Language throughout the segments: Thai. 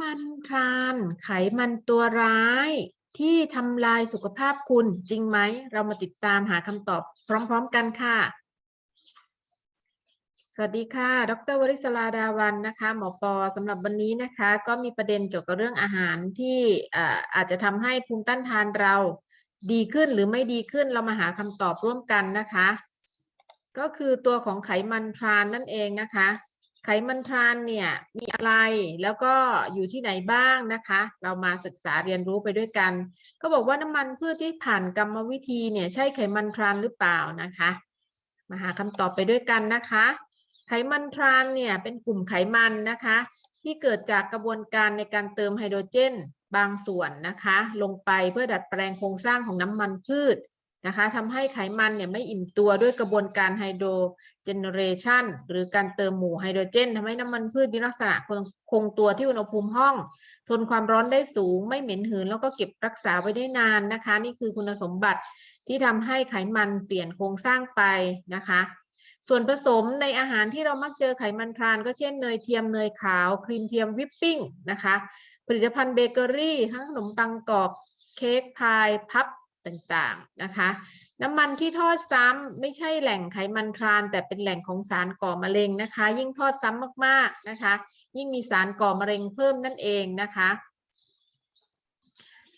มันทราน ไขมันตัวร้ายที่ทำลายสุขภาพคุณจริงไหม เรามาติดตามหาคำตอบพร้อม ๆ กันค่ะ สวัสดีค่ะ ดรวริศราดาวันนะคะ หมอปอสำหรับวันนี้นะคะ ก็มีประเด็นเกี่ยวกับเรื่องอาหารที่อาจจะทำให้ภูมิต้านทานเราดีขึ้นหรือไม่ดีขึ้นเรามาหาคำตอบร่วมกันนะคะ ก็คือตัวของไขมันทรานนั่นเองนะคะ ไขมันทรานเนี่ยมีอะไรแล้วก็อยู่ที่ไหนบ้างนะคะ เรามาศึกษาเรียนรู้ไปด้วยกันก็บอกว่าน้ำมันพืชที่ผ่านกรรมวิธีเนี่ยใช่ไขมันทรานหรือเปล่านะคะ มาหาคำตอบไปด้วยกันนะคะ ไขมันทรานเนี่ยเป็นกลุ่มไขมันนะคะ ที่เกิดจากกระบวนการในการเติมไฮโดรเจนบางส่วนนะคะ ลงไปเพื่อดัดแปลงโครงสร้างของน้ำมันพืช นะคะทำให้ไขมันเนี่ยไม่อิ่มตัวด้วยกระบวนการไฮโดรเจเนเรชันหรือการเติมหมู่ไฮโดรเจนทำให้น้ำมันพืชมีลักษณะคงคงตัวที่อุณหภูมิห้อง ทนความร้อนได้สูง ไม่เหม็นหืน แล้วก็เก็บรักษาไว้ได้นานนะคะ นี่คือคุณสมบัติที่ทำให้ไขมันเปลี่ยนโครงสร้างไปนะคะ ส่วนผสมในอาหารที่เรามักเจอไขมันทรานก็เช่นเนยเทียมเนยขาวครีมเทียมวิปปิ้งนะคะ ผลิตภัณฑ์เบเกอรี่ทั้งขนมปังกรอบเค้กพายพับ ต่างๆนะคะ น้ำมันที่ทอดซ้ำไม่ใช่แหล่งไขมันทราน แต่เป็นแหล่งของสารก่อมะเร็งนะคะ ยิ่งทอดซ้ำมากๆนะคะ ยิ่งมีสารก่อมะเร็งเพิ่มนั่นเองนะคะ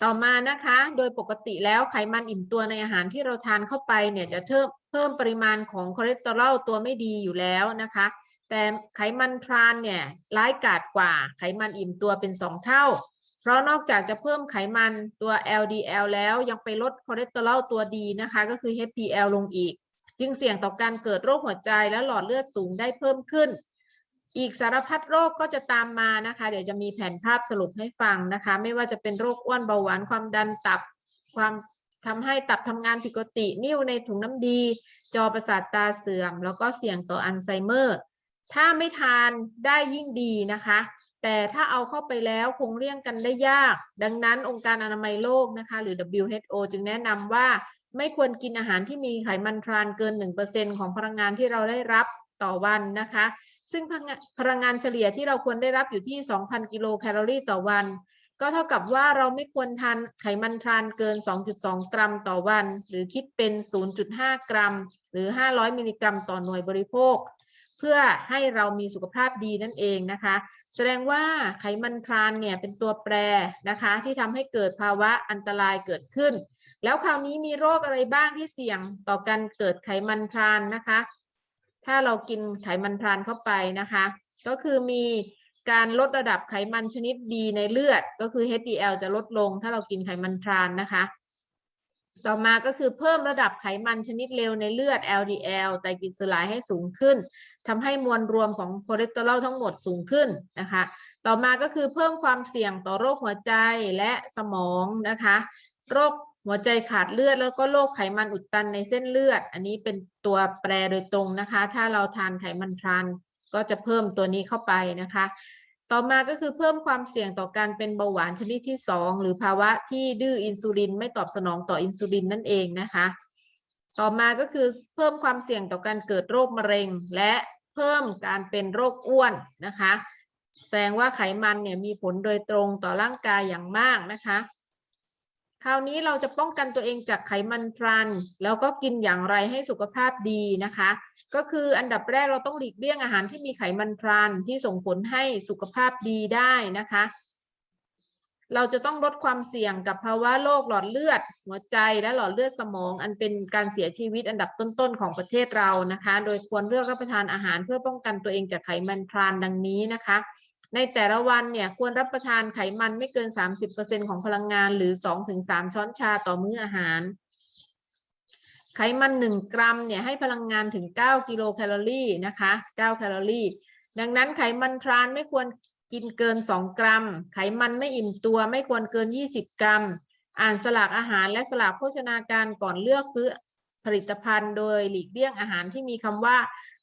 ต่อมานะคะ โดยปกติแล้วไขมันอิ่มตัวในอาหารที่เราทานเข้าไปเนี่ยจะเพิ่มเพิ่มปริมาณของคอเลสเตอรอลตัวไม่ดีอยู่แล้วนะคะ แต่ไขมันทรานเนี่ยร้ายกาจกว่าไขมันอิ่มตัวเป็น 2 เท่า เพราะนอกจากจะเพิ่มไขมันตัว LDL แล้วยังไปลดคอเลสเตอรอลตัวดีนะคะ ก็คือ HDL ลงอีก จึงเสี่ยงต่อการเกิดโรคหัวใจและหลอดเลือดสูงได้เพิ่มขึ้น อีกสารพัดโรคก็จะตามมานะคะ เดี๋ยวจะมีแผนภาพสรุปให้ฟังนะคะ ไม่ว่าจะเป็นโรคอ้วนเบาหวานความดันตับความทำให้ตับทำงานผิดปกตินิ่วในถุงน้ำดี จอประสาทตาเสื่อม แล้วก็เสี่ยงต่ออัลไซเมอร์ ถ้าไม่ทานได้ยิ่งดีนะคะ แต่ถ้าเอาเข้าไปแล้วคงเลี่ยงกันได้ยาก ดังนั้นองค์การอนามัยโลกนะคะ หรือ WHO จึงแนะนำว่าไม่ควรกินอาหารที่มีไขมันทรานเกิน 1%ของพลังงานที่เราได้รับต่อวันนะคะ ซึ่งพลังงานเฉลี่ยที่เราควรได้รับอยู่ที่ 2,000 กิโลแคลอรี่ต่อวัน ก็เท่ากับว่าเราไม่ควรทานไขมันทรานเกิน 2.2 กรัมต่อวัน หรือคิดเป็น 0.5 กรัม หรือ 500 มิลลิกรัมต่อหน่วยบริโภค เพื่อให้เรามีสุขภาพดีนั่นเองนะคะ แสดงว่าไขมันทรานเนี่ยเป็นตัวแปรนะคะ ที่ทำให้เกิดภาวะอันตรายเกิดขึ้น แล้วคราวนี้มีโรคอะไรบ้างที่เสี่ยงต่อการเกิดไขมันทรานนะคะ ถ้าเรากินไขมันทรานเข้าไปนะคะ ก็คือมีการลดระดับไขมันชนิดดีในเลือด ก็คือ HDL จะลดลง ถ้าเรากินไขมันทรานนะคะ ต่อมาก็คือเพิ่มระดับไขมันชนิดเลวในเลือด LDL ไตรกลีเซอไรด์ให้สูงขึ้น ทำให้มวลรวมของคอเลสเตอรอลทั้งหมดสูงขึ้นนะคะ ต่อมาก็คือเพิ่มความเสี่ยงต่อโรคหัวใจและสมองนะคะ โรคหัวใจขาดเลือดแล้วก็โรคไขมันอุดตันในเส้นเลือด อันนี้เป็นตัวแปรโดยตรงนะคะ ถ้าเราทานไขมันทรานก็จะเพิ่มตัวนี้เข้าไปนะคะ ต่อมาก็คือเพิ่มความเสี่ยงต่อการเป็นเบาหวานชนิดที่ 2 หรือภาวะที่ดื้ออินซูลินไม่ตอบสนองต่ออินซูลินนั่นเองนะคะ ต่อมาก็คือเพิ่มความเสี่ยงต่อการเกิดโรคมะเร็ง และ เพิ่มการเป็นโรคอ้วนนะคะ แสดงว่าไขมันเนี่ยมีผลโดยตรงต่อร่างกายอย่างมากนะคะ คราวนี้เราจะป้องกันตัวเองจากไขมันทรานแล้วก็กินอย่างไรให้สุขภาพดีนะคะ ก็คืออันดับแรกเราต้องหลีกเลี่ยงอาหารที่มีไขมันทรานที่ส่งผลให้สุขภาพดีได้นะคะ เราจะต้องลดความเสี่ยงกับภาวะโรคหลอดเลือด หัวใจและหลอดเลือดสมอง อันเป็นการเสียชีวิตอันดับต้นๆของประเทศเรานะคะ โดยควรเลือกรับประทานอาหารเพื่อป้องกันตัวเองจากไขมันทรานดังนี้นะคะ ในแต่ละวันเนี่ยควรรับประทานไขมันไม่เกิน 30%ของพลังงานหรือ 2-3 ช้อนชาต่อมื้ออาหาร ไขมัน 1 กรัมเนี่ยให้พลังงานถึง 9 กิโลแคลอรี่นะคะ 9 แคลอรี่ดังนั้นไขมันทรานไม่ควร กินเกิน 2 กรัม ไขมันไม่อิ่มตัวไม่ควรเกิน 20 กรัม อ่านสลากอาหารและสลากโภชนาการก่อนเลือกซื้อผลิตภัณฑ์โดยหลีกเลี่ยงอาหารที่มีคำว่า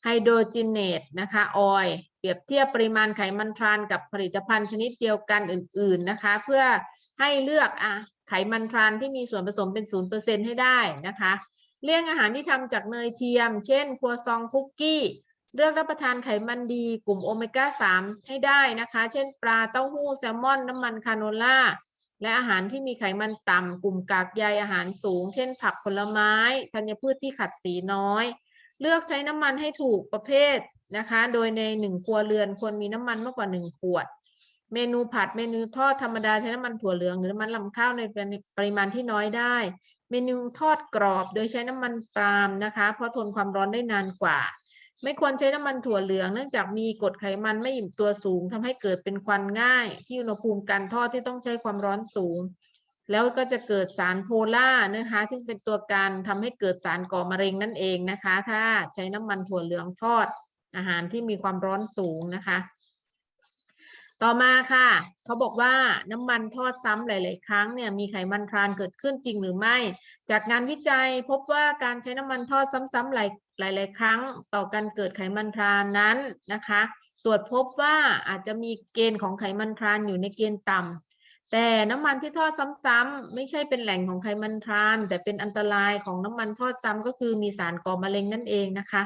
ไฮโดรเจนเนตนะคะออยเปรียบเทียบปริมาณไขมันทรานกับผลิตภัณฑ์ชนิดเดียวกันอื่น ๆนะคะ เพื่อให้เลือกอะไขมันทรานที่มีส่วนผสมเป็น 0%ให้ได้นะคะ เลี่ยงอาหารที่ทำจากเนยเทียม เช่น ครัวซองคุกกี้ เลือกรับประทานไขมันดีกลุ่มโอเมก้า 3 ให้ได้นะคะ เช่นปลาเต้าหู้แซลมอน น้ำมันคาโนล่า และอาหารที่มีไขมันต่ำ กลุ่มกากใยอาหารสูง เช่นผักผลไม้ธัญพืชที่ขัดสีน้อย เลือกใช้น้ำมันให้ถูกประเภทนะคะ โดยในหนึ่งครัวเรือนควรมีน้ำมันมากกว่าหนึ่งขวด เมนูผัดเมนูทอดธรรมดาใช้น้ำมันถั่วเหลืองหรือน้ำมันลำข้าวในปริมาณที่น้อยได้ เมนูทอดกรอบ โดยใช้น้ำมันปาล์มนะคะ เพราะทนความร้อนได้นานกว่า ไม่ควรใช้น้ำมันถั่วเหลืองเนื่องจากมีกรดไขมันไม่อิ่มตัวสูงทำให้เกิดเป็นควันง่าย ที่อุณหภูมิการทอดที่ต้องใช้ความร้อนสูง แล้วก็จะเกิดสารโพล่านะคะซึ่งเป็นตัวการทำให้เกิดสารก่อมะเร็งนั่นเองนะคะ ถ้าใช้น้ำมันถั่วเหลืองทอดอาหารที่มีความร้อนสูงนะคะ ต่อมาค่ะ เขาบอกว่าน้ำมันทอดซ้ำหลาย ๆ ครั้งเนี่ยมีไขมันทรานเกิดขึ้นจริงหรือไม่ จากงานวิจัยพบว่าการใช้น้ำมันทอดซ้ำๆหลาย หลาย ๆ ครั้งต่อการเกิดไขมันทรานนั้นนะคะ ตรวจพบว่าอาจจะมีเกณฑ์ของไขมันทรานอยู่ในเกณฑ์ต่ำแต่น้ำมันที่ทอดซ้ำๆไม่ใช่เป็นแหล่งของไขมันทราน แต่เป็นอันตรายของน้ำมันทอดซ้ำก็คือมีสารก่อมะเร็งนั่นเองนะคะ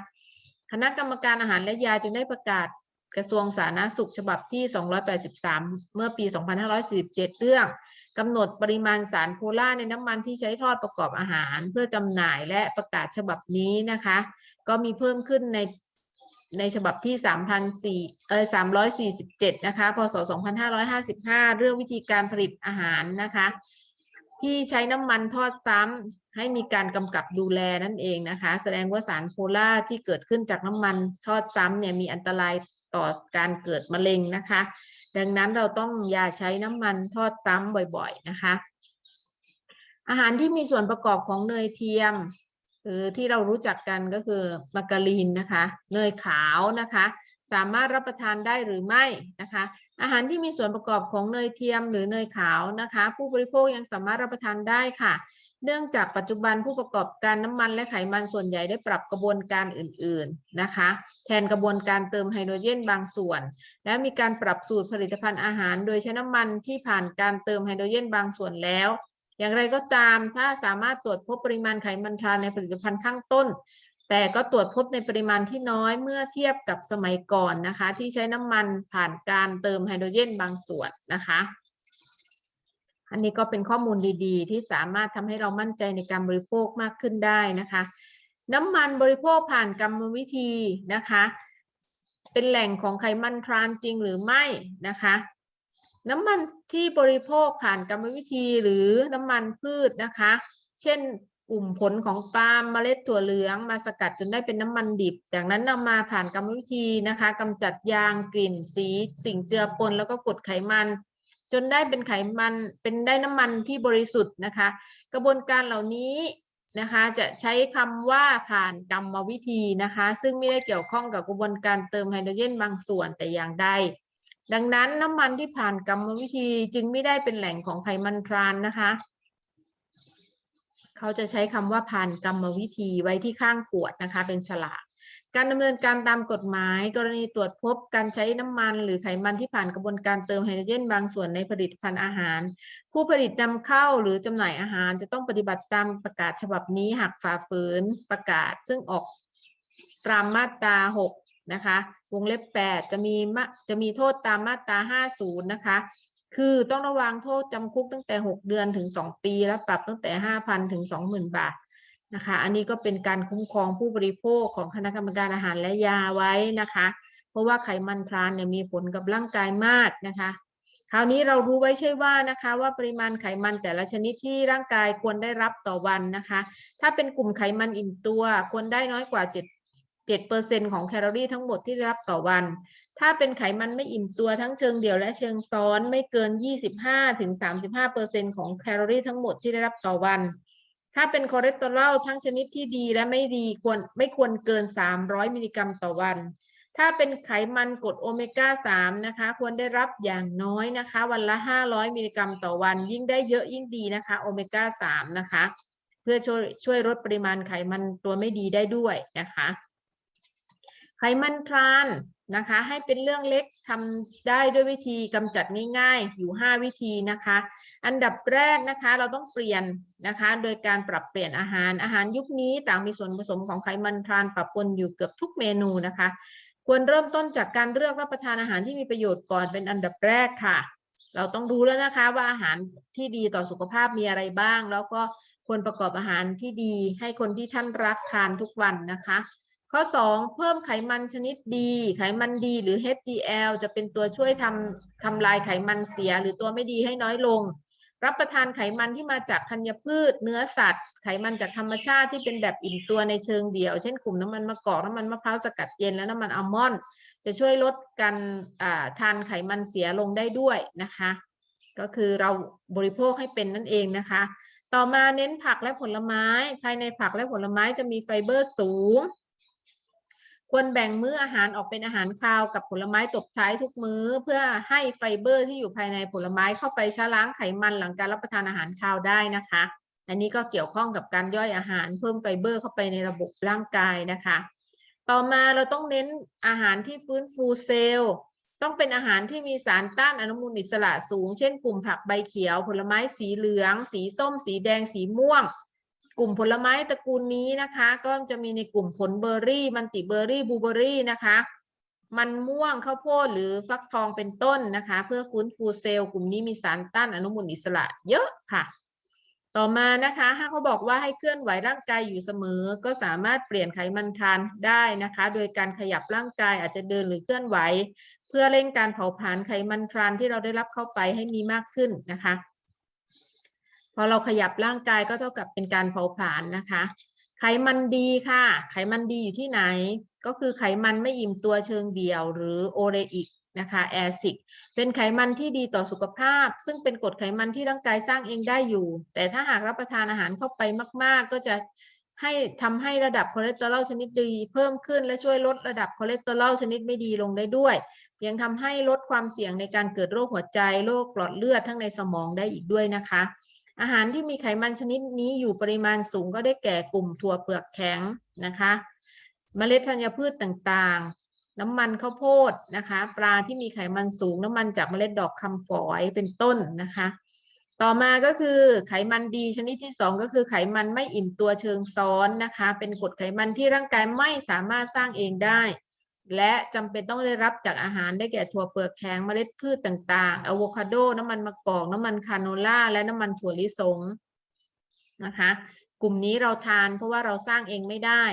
คณะกรรมการอาหารและยาจึงได้ประกาศ กระทรวงสาธารณสุขฉบับที่ 283 เมื่อปี 2547 เรื่องกำหนดปริมาณสารโพล่าในน้ำมันที่ใช้ทอดประกอบอาหาร เพื่อจำหน่ายและประกาศฉบับนี้นะคะ ก็มีเพิ่มขึ้นในในฉบับที่3,400เออ347 นะคะ พศ 2555 เรื่องวิธีการผลิตอาหารนะคะ ที่ใช้น้ำมันทอดซ้ำให้มีการกำกับดูแลนั่นเองนะคะ แสดงว่าสารโพล่าที่เกิดขึ้นจากน้ำมันทอดซ้ำเนี่ยมีอันตราย ต่อการเกิดมะเร็งนะคะ ดังนั้นเราต้องอย่าใช้น้ำมันทอดซ้ำบ่อยๆนะคะ อาหารที่มีส่วนประกอบของเนยเทียมหรือที่เรารู้จักกันก็คือมาการีนนะคะ เนยขาวนะคะ สามารถรับประทานได้หรือไม่นะคะ อาหารที่มีส่วนประกอบของเนยเทียมหรือเนยขาวนะคะ ผู้บริโภคยังสามารถรับประทานได้ค่ะ เนื่องจากปัจจุบันผู้ประกอบการน้ำมันและไขมันส่วนใหญ่ได้ปรับกระบวนการอื่น ๆนะคะ แทนกระบวนการเติมไฮโดรเจนบางส่วน และมีการปรับสูตรผลิตภัณฑ์อาหาร โดยใช้น้ำมันที่ผ่านการเติมไฮโดรเจนบางส่วนแล้ว อย่างไรก็ตามถ้าสามารถตรวจพบปริมาณไขมันทรานในผลิตภัณฑ์ข้างต้น แต่ก็ตรวจพบในปริมาณที่น้อยเมื่อเทียบกับสมัยก่อนนะคะ ที่ใช้น้ำมันผ่านการเติมไฮโดรเจนบางส่วนนะคะ อันนี้ก็เป็นข้อมูลดีๆ ที่สามารถทำให้เรามั่นใจในการบริโภคมากขึ้นได้นะคะ น้ำมันบริโภคผ่านกรรมวิธีนะคะ เป็นแหล่งของไขมันทรานจริงหรือไม่นะคะน้ำมันที่บริโภคผ่านกรรมวิธีหรือน้ำมันพืชนะคะ เช่น กลุ่มผลของปาล์มเมล็ดถั่วเหลืองมาสกัดจนได้เป็นน้ำมันดิบ จากนั้นนำมาผ่านกรรมวิธีนะคะกำจัดยางกลิ่นสี สิ่งเจือปนแล้วก็กรดไขมัน จนได้เป็นไขมันเป็นได้น้ำมันที่บริสุทธิ์นะคะ กระบวนการเหล่านี้นะคะจะใช้คำว่าผ่านกรรมวิธีนะคะ ซึ่งไม่ได้เกี่ยวข้องกับกระบวนการเติมไฮโดรเจนบางส่วนแต่อย่างใดดังนั้นน้ำมันที่ผ่านกรรมวิธีจึงไม่ได้เป็นแหล่งของไขมันทรานนะคะ เขาจะใช้คำว่าผ่านกรรมวิธีไว้ที่ข้างขวดนะคะเป็นฉลากการดำเนินการตามกฎหมาย กรณีตรวจพบการใช้น้ำมัน หรือไขมันที่ผ่านกระบวนการเติมไฮโดรเจนบางส่วนในผลิตภัณฑ์อาหาร ผู้ผลิตนำเข้าหรือจำหน่ายอาหารจะต้องปฏิบัติตามประกาศฉบับนี้หากฝ่าฝืนประกาศ ซึ่งออกตามมาตรา 6 นะคะ วงเล็บ 8 จะมีจะมีโทษตามมาตรา 50 นะคะ คือต้องระวังโทษจำคุกตั้งแต่ 6 เดือนถึง 2 ปี และปรับตั้งแต่ 5,000 ถึง 20,000 บาทนะคะ อันนี้ก็เป็นการคุ้มครองผู้บริโภคของคณะกรรมการอาหารและยาไว้นะคะ เพราะว่าไขมันทรานเนี่ยมีผลกับร่างกายมากนะคะ คราวนี้เรารู้ไว้ใช่ว่านะคะว่าปริมาณไขมันแต่ละชนิดที่ร่างกายควรได้รับต่อวันนะคะ ถ้าเป็นกลุ่มไขมันอิ่มตัวควรได้น้อยกว่า 7 7%ของแคลอรี่ทั้งหมดที่ได้รับต่อวัน ถ้าเป็นไขมันไม่อิ่มตัวทั้งเชิงเดี่ยวและเชิงซ้อนไม่เกิน 25-35%ของแคลอรี่ทั้งหมดที่ได้รับต่อวัน ถ้าเป็นคอเลสเตอรอลทั้งชนิดที่ดีและไม่ดีควรไม่ควรเกิน 300 มิลลิกรัมต่อวัน ถ้าเป็นไขมันกรดโอเมก้า 3 นะคะ ควรได้รับอย่างน้อยนะคะ วันละ 500 มิลลิกรัมต่อวัน ยิ่งได้เยอะยิ่งดีนะคะโอเมก้า 3 นะคะ เพื่อช่วยช่วยลดปริมาณไขมันตัวไม่ดีได้ด้วยนะคะ ไขมันทรานนะคะ ให้เป็นเรื่องเล็กทำได้ด้วยวิธีกำจัดง่ายๆอยู่ 5 วิธีนะคะ อันดับแรกนะคะเราต้องเปลี่ยนนะคะ โดยการปรับเปลี่ยนอาหารอาหารยุคนี้ต่างมีส่วนผสมของไขมันทรานปะปนอยู่เกือบทุกเมนูนะคะ ควรเริ่มต้นจากการเลือกรับประทานอาหารที่มีประโยชน์ก่อนเป็นอันดับแรกค่ะ เราต้องรู้แล้วนะคะว่าอาหารที่ดีต่อสุขภาพมีอะไรบ้าง แล้วก็ควรประกอบอาหารที่ดีให้คนที่ท่านรักทานทุกวันนะคะ ข้อ 2 เพิ่มไขมันชนิดดีไขมันดีหรือ HDL จะเป็นตัวช่วยทำทำลายไขมันเสียหรือตัวไม่ดีให้น้อยลง รับประทานไขมันที่มาจากธัญพืช เนื้อสัตว์ ไขมันจากธรรมชาติที่เป็นแบบอิ่มตัวในเชิงเดี่ยว เช่นกลุ่มน้ำมันมะกอกน้ำมันมะพร้าวสกัดเย็นและน้ำมันอัลมอนด์จะช่วยลดการอ่าทานไขมันเสียลงได้ด้วยนะคะ ก็คือเราบริโภคให้เป็นนั่นเองนะคะ ต่อมาเน้นผักและผลไม้ ภายในผักและผลไม้จะมีไฟเบอร์สูง ควรแบ่งมื้ออาหารออกเป็นอาหารคาวกับผลไม้ตบท้ายทุกมื้อ เพื่อให้ไฟเบอร์ที่อยู่ภายในผลไม้เข้าไปชะล้างไขมันหลังการรับประทานอาหารคาวได้นะคะ อันนี้ก็เกี่ยวข้องกับการย่อยอาหารเพิ่มไฟเบอร์เข้าไปในระบบร่างกายนะคะ ต่อมาเราต้องเน้นอาหารที่ฟื้นฟูเซลล์ต้องเป็นอาหารที่มีสารต้านอนุมูลอิสระสูง เช่นกลุ่มผักใบเขียว ผลไม้สีเหลือง สีส้ม สีแดง สีม่วง กลุ่มผลไม้ตระกูลนี้นะคะ ก็จะมีในกลุ่มผลเบอร์รี่ มันติเบอร์รี่บลูเบอร์รี่นะคะ มันม่วงข้าวโพดหรือฟักทองเป็นต้นนะคะ เพื่อฟื้นฟูเซลล์กลุ่มนี้มีสารต้านอนุมูลอิสระเยอะค่ะ ต่อมานะคะถ้าเขาบอกว่าให้เคลื่อนไหวร่างกายอยู่เสมอ ก็สามารถเปลี่ยนไขมันทานได้นะคะ โดยการขยับร่างกายอาจจะเดินหรือเคลื่อนไหว เพื่อเร่งการเผาผลาญไขมันทานที่เราได้รับเข้าไปให้มีมากขึ้นนะคะ พอเราขยับร่างกายก็เท่ากับเป็นการเผาผลาญนะคะ ไขมันดีค่ะ ไขมันดีอยู่ที่ไหน ก็คือไขมันไม่อิ่มตัวเชิงเดี่ยว หรือโอเรอิกนะคะแอซิกเป็นไขมันที่ดีต่อสุขภาพ ซึ่งเป็นกรดไขมันที่ร่างกายสร้างเองได้อยู่ แต่ถ้าหากรับประทานอาหารเข้าไปมาก ๆ ก็จะให้ทำให้ระดับคอเลสเตอรอลชนิดดีเพิ่มขึ้นและช่วยลดระดับคอเลสเตอรอลชนิดไม่ดีลงได้ด้วย ยังทำให้ลดความเสี่ยงในการเกิดโรคหัวใจโรคหลอดเลือดทั้งในสมองได้อีกด้วยนะคะ อาหารที่มีไขมันชนิดนี้อยู่ปริมาณสูงก็ได้แก่กลุ่มถั่วเปลือกแข็งนะคะเมล็ดธัญพืชต่างๆ น้ำมันข้าวโพดนะคะ ปลาที่มีไขมันสูงน้ำมันจากเมล็ดดอกคำฝอยเป็นต้นนะคะ ต่อมาก็คือไขมันดีชนิดที่สองก็คือไขมันไม่อิ่มตัวเชิงซ้อนนะคะ เป็นกรดไขมันที่ร่างกายไม่สามารถสร้างเองได้ และจำเป็นต้องได้รับจากอาหารได้แก่ถั่วเปลือกแข็งเมล็ดพืชต่างๆอะโวคาโด น้ำมันมะกอก น้ำมันคาโนล่า และน้ำมันถั่วลิสงนะคะ กลุ่มนี้เราทานเพราะว่าเราสร้างเองไม่ได้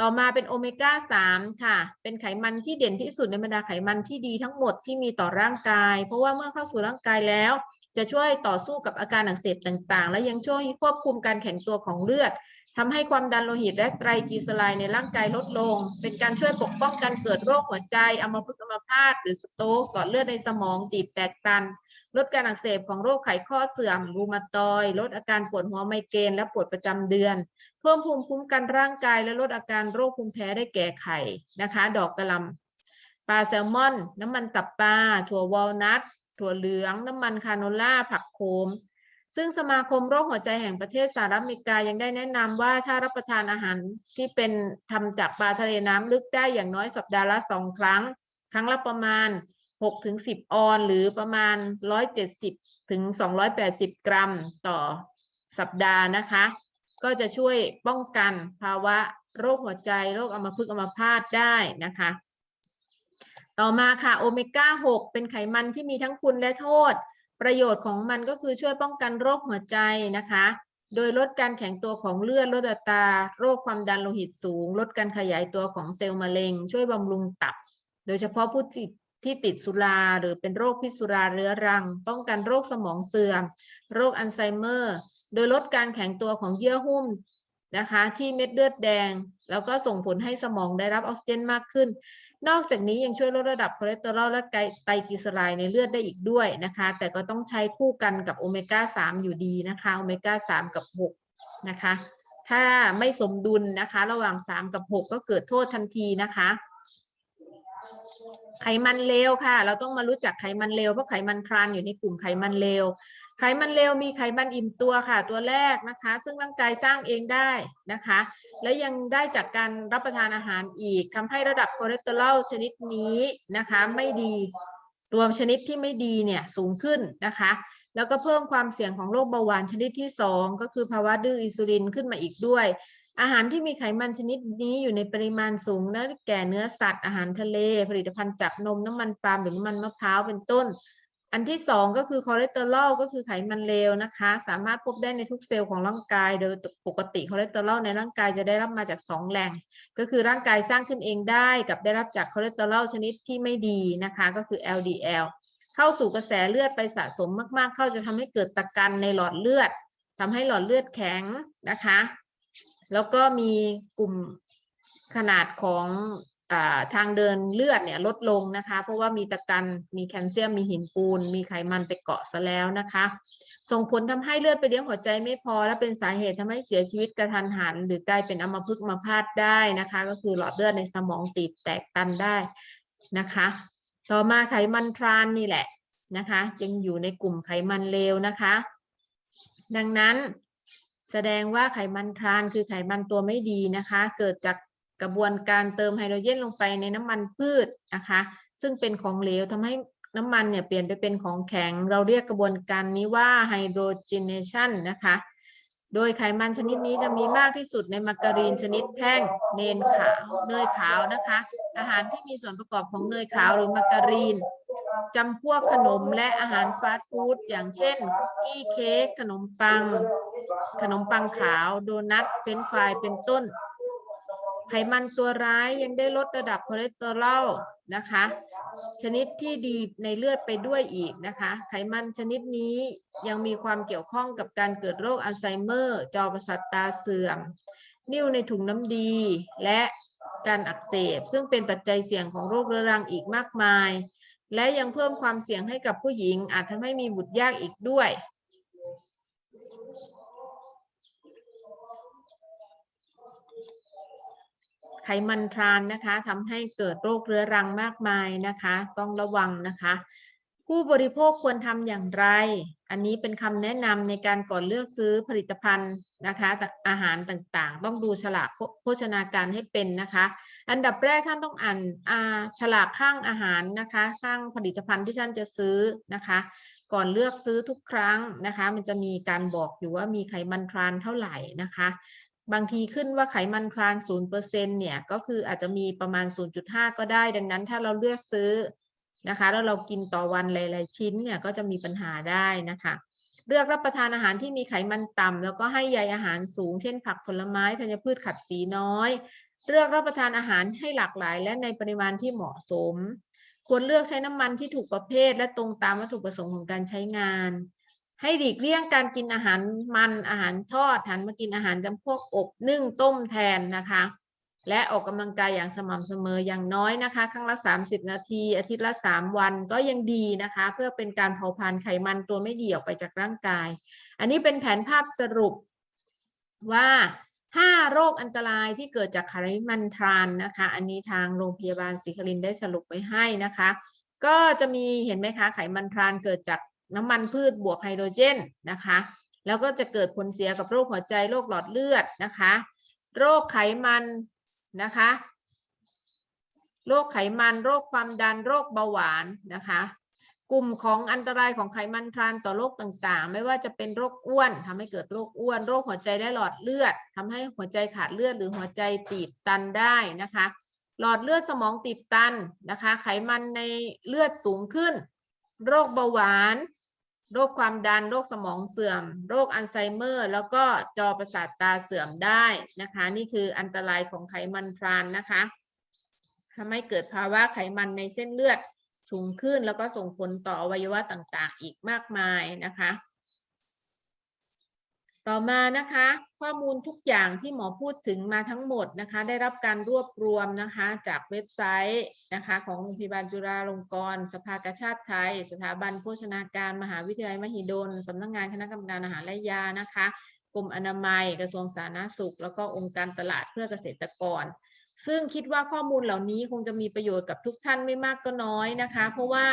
ต่อมาเป็นโอเมก้า 3 ค่ะ เป็นไขมันที่เด่นที่สุดในบรรดาไขมันที่ดีทั้งหมดที่มีต่อร่างกาย เพราะว่าเมื่อเข้าสู่ร่างกายแล้ว จะช่วยต่อสู้กับอาการอักเสบต่างๆ และยังช่วยควบคุมการแข็งตัวของเลือด ทำให้ความดันโลหิตและไตรกลีเซอไรด์ในร่างกายลดลง เป็นการช่วยปกป้องการเกิดโรคหัวใจอัมพฤกษ์อัมพาตหรือสโตรกหลอดเลือดในสมองตีบแตกตัน ลดการอักเสบของโรคไขข้อเสื่อมรูมาตอย ลดอาการปวดหัวไมเกรนและปวดประจำเดือน เพิ่มภูมิคุ้มกันร่างกายและลดอาการโรคภูมิแพ้ได้แก่ไข่นะคะ ดอกกระลำปลาแซลมอน น้ำมันตับปลาถั่ววอลนัทถั่วเหลือง น้ำมันคาโนล่าผักโขม ซึ่งสมาคมโรคหัวใจแห่งประเทศสหรัฐอเมริกายังได้แนะนำว่าถ้ารับประทานอาหารที่เป็นทำจากปลาทะเลน้ำลึกได้อย่างน้อยสัปดาห์ละสองครั้ง ครั้งละประมาณ6ถึง10 ออน หรือประมาณ 170ถึง280 กรัมต่อสัปดาห์นะคะ ก็จะช่วยป้องกันภาวะโรคหัวใจ โรคอัมพฤกษ์อัมพาตได้นะคะ ต่อมาค่ะโอเมก้า 6 เป็นไขมันที่มีทั้งคุณและโทษ ประโยชน์ของมันก็คือช่วยป้องกันโรคหัวใจนะคะ โดยลดการแข็งตัวของเลือดลดอัตราโรคความดันโลหิตสูง ลดการขยายตัวของเซลล์มะเร็ง ช่วยบำรุงตับ โดยเฉพาะผู้ติดที่ติดสุราหรือเป็นโรคพิษสุราเรื้อรัง ป้องกันโรคสมองเสื่อม โรคอัลไซเมอร์ โดยลดการแข็งตัวของเยื่อหุ้มนะคะ ที่เม็ดเลือดแดง แล้วก็ส่งผลให้สมองได้รับออกซิเจนมากขึ้น นอกจากนี้ยังช่วยลดระดับคอเลสเตอรอลและไตรกลีเซอไรด์ในเลือดได้อีกด้วยนะคะ แต่ก็ต้องใช้คู่กันกับโอเมก้า 3 อยู่ดีนะคะ โอเมก้า 3 กับ 6 นะคะ ถ้าไม่สมดุลนะคะ ระหว่าง 3 กับ 6 ก็เกิดโทษทันทีนะคะ ไขมันเลวค่ะ เราต้องมารู้จักไขมันเลวเพราะไขมันทรานอยู่ในกลุ่มไขมันเลว ไขมันเลวมีไขมันอิ่มตัวค่ะตัวแรกนะคะ ซึ่งร่างกายสร้างเองได้นะคะ และยังได้จากการรับประทานอาหารอีกทำให้ระดับคอเลสเตอรอลชนิดนี้นะคะไม่ดีตัวชนิดที่ไม่ดีเนี่ยสูงขึ้นนะคะ แล้วก็เพิ่มความเสี่ยงของโรคเบาหวานชนิดที่ 2 ก็คือภาวะดื้ออินซูลินขึ้นมาอีกด้วย อาหารที่มีไขมันชนิดนี้อยู่ในปริมาณสูงได้แก่เนื้อสัตว์อาหารทะเล ผลิตภัณฑ์จากนมน้ำมันปาล์มหรือน้ำมันมะพร้าวเป็นต้น อันที่สองก็คือคอเลสเตอรอลก็คือไขมันเลวนะคะ สามารถพบได้ในทุกเซลล์ของร่างกาย โดยปกติคอเลสเตอรอลในร่างกายจะได้รับมาจากสองแหล่ง ก็คือร่างกายสร้างขึ้นเองได้ กับได้รับจากคอเลสเตอรอลชนิดที่ไม่ดีนะคะ ก็คือ LDL เข้าสู่กระแสเลือดไปสะสมมาก ๆ เข้าจะทำให้เกิดตะกันในหลอดเลือดทำให้หลอดเลือดแข็งนะคะ แล้วก็มีกลุ่มขนาดของ ทางเดินเลือดเนี่ยลดลงนะคะ เพราะว่ามีตะกันมีแคลเซียมมีหินปูน มีไขมันไปเกาะซะแล้วนะคะ ส่งผลทำให้เลือดไปเลี้ยงหัวใจไม่พอ และเป็นสาเหตุทำให้เสียชีวิตกระทันหัน หรือกลายเป็นอัมพฤกษ์อัมพาตได้นะคะ ก็คือหลอดเลือดในสมองตีบแตกตันได้นะคะ ต่อมาไขมันทรานนี่แหละนะคะยังอยู่ในกลุ่มไขมันเลวนะคะ ดังนั้นแสดงว่าไขมันทรานคือไขมันตัวไม่ดีนะคะ เกิดจาก กระบวนการเติมไฮโดรเจนลงไปในน้ำมันพืชนะคะ ซึ่งเป็นของเหลวทำให้น้ำมันเนี่ยเปลี่ยนไปเป็นของแข็ง เราเรียกกระบวนการนี้ว่าไฮโดรเจนเนชันนะคะ โดยไขมันชนิดนี้จะมีมากที่สุดในมาการีนชนิดแท่ง เนนขาว เนยขาวนะคะ อาหารที่มีส่วนประกอบของเนยขาวหรือมาการีนจำพวกขนมและอาหารฟาสต์ฟู้ดอย่างเช่นคุกกี้เค้กขนมปัง ขนมปังขาว โดนัทเฟรนฟรายเป็นต้น ไขมันตัวร้ายยังได้ลดระดับคอเลสเตอรอลนะคะ ชนิดที่ดีในเลือดไปด้วยอีกนะคะ ไขมันชนิดนี้ยังมีความเกี่ยวข้องกับการเกิดโรคอัลไซเมอร์ จอประสาทตาเสื่อม นิ่วในถุงน้ำดี และการอักเสบ ซึ่งเป็นปัจจัยเสี่ยงของโรคเรื้อรังอีกมากมาย และยังเพิ่มความเสี่ยงให้กับผู้หญิงอาจทำให้มีบุตรยากอีกด้วย ไขมันทรานนะคะทำให้เกิดโรคเรื้อรังมากมายนะคะ ต้องระวังนะคะ ผู้บริโภคควรทำอย่างไร อันนี้เป็นคำแนะนำในการก่อนเลือกซื้อผลิตภัณฑ์นะคะอาหารต่างๆ ต้องดูฉลากโภชนาการให้เป็นนะคะ อันดับแรกท่านต้องอ่านฉลากข้างอาหารนะคะ ข้างผลิตภัณฑ์ที่ท่านจะซื้อนะคะ ก่อนเลือกซื้อทุกครั้งนะคะ มันจะมีการบอกอยู่ว่ามีไขมันทรานเท่าไหร่นะคะ บางทีขึ้นว่าไขมันทรานศูนย์เปอร์เซ็นเนี่ยก็คืออาจจะมีประมาณ 0.5 ก็ได้ ดังนั้นถ้าเราเลือกซื้อนะคะแล้วเรากินต่อวันหลาย ๆ ชิ้นเนี่ยก็จะมีปัญหาได้นะคะ เลือกรับประทานอาหารที่มีไขมันต่ำแล้วก็ให้ใยอาหารสูง เช่น ผักผลไม้ธัญพืชขัดสีน้อย เลือกรับประทานอาหารให้หลากหลาย และในปริมาณที่เหมาะสม ควรเลือกใช้น้ำมันที่ถูกประเภท และตรงตามวัตถุประสงค์ของการใช้งาน ให้หลีกเลี่ยงการกินอาหารมันอาหารทอดหันมากินอาหารจำพวกอบนึ่งต้มแทนนะคะ และออกกำลังกายอย่างสม่ำเสมออย่างน้อยนะคะ ครั้งละ 30 นาที อาทิตย์ละ 3 วันก็ยังดีนะคะ เพื่อเป็นการเผาผลาญไขมันตัวไม่ดีออกไปจากร่างกาย อันนี้เป็นแผนภาพสรุปว่า5โรคอันตรายที่เกิดจากไขมันทรานนะคะ อันนี้ทางโรงพยาบาลศรีครินได้สรุปไว้ให้นะคะ ก็จะมีเห็นไหมคะไขมันทรานเกิดจาก น้ำมันพืชบวกไฮโดรเจนนะคะ แล้วก็จะเกิดผลเสียกับโรคหัวใจโรคหลอดเลือดนะคะ โรคไขมันนะคะ โรคไขมันโรคความดันโรคเบาหวานนะคะ กลุ่มของอันตรายของไขมันทรานต่อโรคต่างๆ ไม่ว่าจะเป็นโรคอ้วนทำให้เกิดโรคอ้วน โรคหัวใจและหลอดเลือดทำให้หัวใจขาดเลือดหรือหัวใจตีบตันได้นะคะ หลอดเลือดสมองตีบตันนะคะ ไขมันในเลือดสูงขึ้นโรคเบาหวาน โรคความดัน โรคสมองเสื่อม โรคอัลไซเมอร์ แล้วก็จอประสาทตาเสื่อมได้นะคะ นี่คืออันตรายของไขมันทรานนะคะทำให้เกิดภาวะไขมันในเส้นเลือดสูงขึ้น แล้วก็ส่งผลต่ออวัยวะต่างๆ อีกมากมายนะคะ ต่อมานะคะ ข้อมูลทุกอย่างที่หมอพูดถึงมาทั้งหมดนะคะ ได้รับการรวบรวมนะคะจากเว็บไซต์นะคะของโรงพยาบาลจุฬาลงกรณ์สภากาชาติไทย สถาบันโภชนาการมหาวิทยาลัยมหิดลสำนักงานคณะกรรมการอาหารและยานะคะกรมอนามัยกระทรวงสาธารณสุข แล้วก็องค์การตลาดเพื่อเกษตรกร ซึ่งคิดว่าข้อมูลเหล่านี้คงจะมีประโยชน์กับทุกท่านไม่มากก็น้อยนะคะ เพราะว่า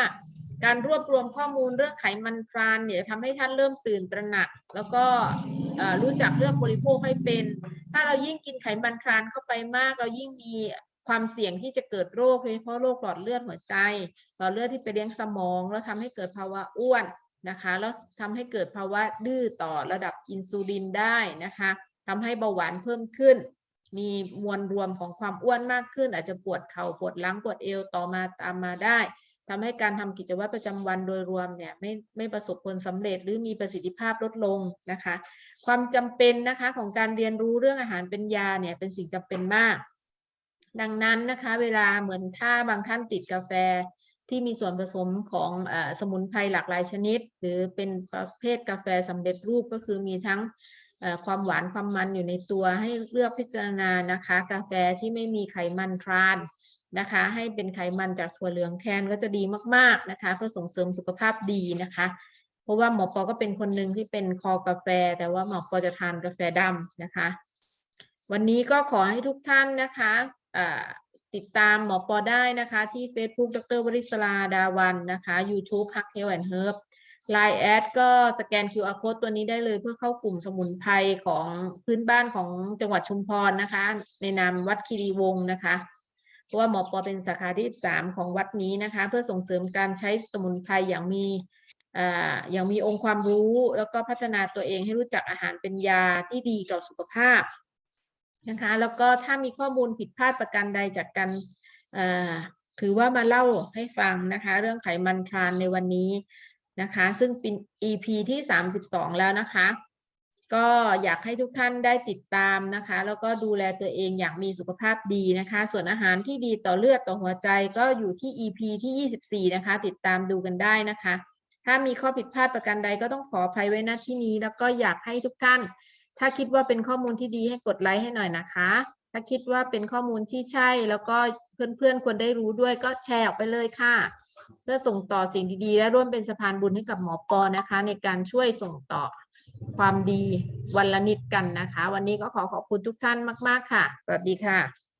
การรวบรวมข้อมูลเรื่องไขมันทรานเนี่ยทำให้ท่านเริ่มตื่นตระหนัก แล้วก็รู้จักเรื่องบริโภคให้เป็น ถ้าเรายิ่งกินไขมันทรานเข้าไปมาก เรายิ่งมีความเสี่ยงที่จะเกิดโรคโดยเฉพาะโรคหลอดเลือดหัวใจหลอดเลือดที่ไปเลี้ยงสมอง แล้วทำให้เกิดภาวะอ้วนนะคะแล้วทำให้เกิดภาวะดื้อต่อระดับอินซูลินได้นะคะทำให้เบาหวานเพิ่มขึ้น มีมวลรวมของความอ้วนมากขึ้น อาจจะปวดเข่าปวดหลังปวดเอวต่อมาตามมาได้ ทำให้การทำกิจวัตรประจำวันโดยรวมเนี่ยไม่ไม่ประสบผลสำเร็จหรือมีประสิทธิภาพลดลงนะคะ ความจำเป็นนะคะของการเรียนรู้เรื่องอาหารเป็นยาเนี่ยเป็นสิ่งจำเป็นมาก ดังนั้นนะคะเวลาเหมือนถ้าบางท่านติดกาแฟที่มีส่วนผสมของอสมุนไพรหลากหลายชนิด หรือเป็นประเภทกาแฟสำเร็จรูปก็คือมีทั้งความหวานความมันอยู่ในตัวให้เลือกพิจารณานะคะ กาแฟที่ไม่มีไขมันทราน นะคะ ให้เป็นไขมันจากถั่วเหลืองแทนก็จะดีมากๆนะคะ เพื่อส่งเสริมสุขภาพดีนะคะ เพราะว่าหมอปอก็เป็นคนหนึ่งที่เป็นคอกาแฟ แต่ว่าหมอปอจะทานกาแฟดำนะคะ วันนี้ก็ขอให้ทุกท่านนะคะติดตามหมอปอได้นะคะ ที่ Facebook ดรวริศราดาวันนะคะ YouTube Hack Health and Herb Line แอดก็สแกน QR code ตัวนี้ได้เลยเพื่อเข้ากลุ่มสมุนไพรของพื้นบ้านของจังหวัดชุมพรนะคะ ในนามวัดคีรีวงศ์นะคะ เพราะว่าหมอปอเป็นสาขาที่ 13 ของวัดนี้นะคะ เพื่อส่งเสริมการใช้สมุนไพรอย่างมีอย่างมีองค์ความรู้แล้วก็พัฒนาตัวเองให้รู้จักอาหารเป็นยาที่ดีต่อสุขภาพนะคะแล้วก็ถ้ามีข้อมูลผิดพลาดประการใดจากการถือว่ามาเล่าให้ฟังนะคะ เรื่องไขมันทรานในวันนี้นะคะ ซึ่งเป็น EP ที่ 32 แล้วนะคะ ก็อยากให้ทุกท่านได้ติดตามนะคะ แล้วก็ดูแลตัวเองอย่างมีสุขภาพดีนะคะ ส่วนอาหารที่ดีต่อเลือดต่อหัวใจก็อยู่ที่ EP ที่ 24 นะคะ ติดตามดูกันได้นะคะ ถ้ามีข้อผิดพลาดประการใดก็ต้องขออภัยไว้ณที่นี้ แล้วก็อยากให้ทุกท่าน ถ้าคิดว่าเป็นข้อมูลที่ดีให้กดไลค์ให้หน่อยนะคะ ถ้าคิดว่าเป็นข้อมูลที่ใช่แล้วก็เพื่อนๆควรได้รู้ด้วยก็แชร์ออกไปเลยค่ะ เพื่อส่งต่อสิ่งดีๆและร่วมเป็นสะพานบุญให้กับหมอปอนะคะ ในการช่วยส่งต่อ ความดีวันละนิดกันนะคะ วันนี้ก็ขอขอบคุณทุกท่านมาก ๆ ค่ะ สวัสดีค่ะ